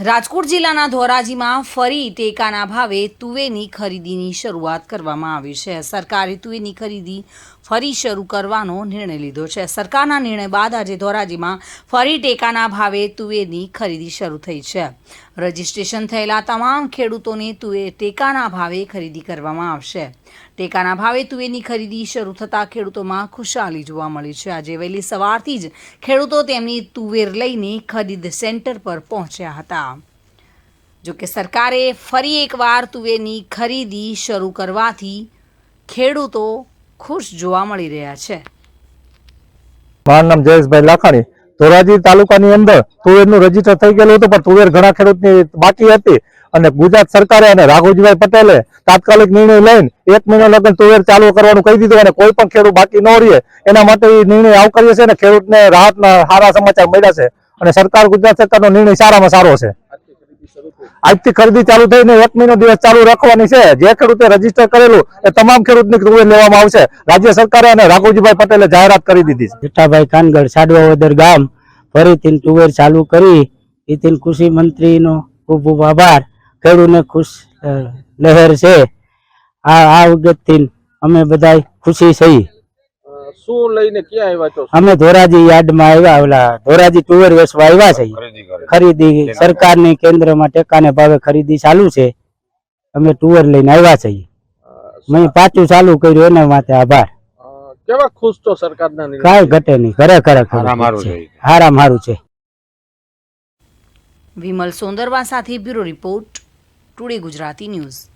રાજકોટ જિલ્લાના ધોરાજીમાં ફરી ટેકાના ભાવે તુવેરની ખરીદીની શરૂઆત કરવામાં આવી છે. સરકારે તુવેરની ખરીદી ફરી શરૂ કરવાનો નિર્ણય લીધો છે. સરકારના નિર્ણય બાદ આજે ધોરાજીમાં ફરી ટેકાના ભાવે તુવેરની ખરીદી શરૂ થઈ છે. રજીસ્ટ્રેશન થયેલા તમામ ખેડૂતોને તુવેર ટેકાના ભાવે ખરીદી કરવામાં આવશે. ટેકાના ભાવે તુવેરની ખરીદી શરૂ થતાં ખેડૂતોમાં ખુશાલી જોવા મળી છે. આજે વહેલી સવારથી જ ખેડૂતો તેમની તુવેર લઈને ખરીદ સેન્ટર પર પહોંચ્યા હતા. જોકે સરકારે ફરી એકવાર તુવેરની ખરીદી શરૂ કરવાથી ખેડૂતો ખુશ જોવા મળી રહ્યા છે. મારું નામ જયેશભાઈ લાખાણી. ધોરાજી તાલુકાની અંદર તુવેરનું રજિસ્ટર થઈ ગયેલું હતું, પણ તુવેર ઘણા ખેડૂતની બાકી હતી. અને ગુજરાત સરકારે અને રાઘુજીભાઈ પટેલે તાત્કાલિક નિર્ણય લઈને એક મહિના લગન તુવેર ચાલુ કરવાનું કહી દીધું અને કોઈ પણ ખેડૂત બાકી ન રહે એના માટે એ નિર્ણય આવકાર્ય છે અને ખેડૂતને રાહતના સારા સમાચાર મળ્યા છે. અને સરકાર ગુજરાત સરકારનો નિર્ણય સારામાં સારો છે. આજથી ખરીદી ચાલુ થઈને એક મહિનો દિવસ ચાલુ રાખવાની છે. જે ખેડૂતે રજિસ્ટર કરેલું એ તમામ ખેડૂતની તુવેર લેવામાં આવશે. રાજ્ય સરકારે અને રાઘુજીભાઈ પટેલે જાહેરાત કરી દીધી છે. જેઠાભાઈ કાનગડ સાડવાવદર ગામ ફરીથી તુવેર ચાલુ કરી. એથી કૃષિ મંત્રીનો ખૂબ ખૂબ આભાર. ખેડૂતને ખુશ લહેર છે. આ આ વખતથી અમે બધા ખુશી થઈ શું લઈને ક્યાં આવ્યા છો? અમે ધોરાજી યાર્ડમાં આવ્યા ઓલા ધોરાજી તુવેર વેચવા આવ્યા છે ખરીદી સરકારની કેન્દ્રમાં ટેકાને ભાવે ખરીદી ચાલુ છે. અમે ટુવેર લઈને આવ્યા છીએ. મેં પાછું ચાલુ કર્યું એના માટે આભાર. કેવા ખુશ છો સરકારના કાંઈ ઘટે નહીં ખરેખર હારામ હારું છે. વિમલ સોંદરવા સાથે bureau report. Today Gujarati news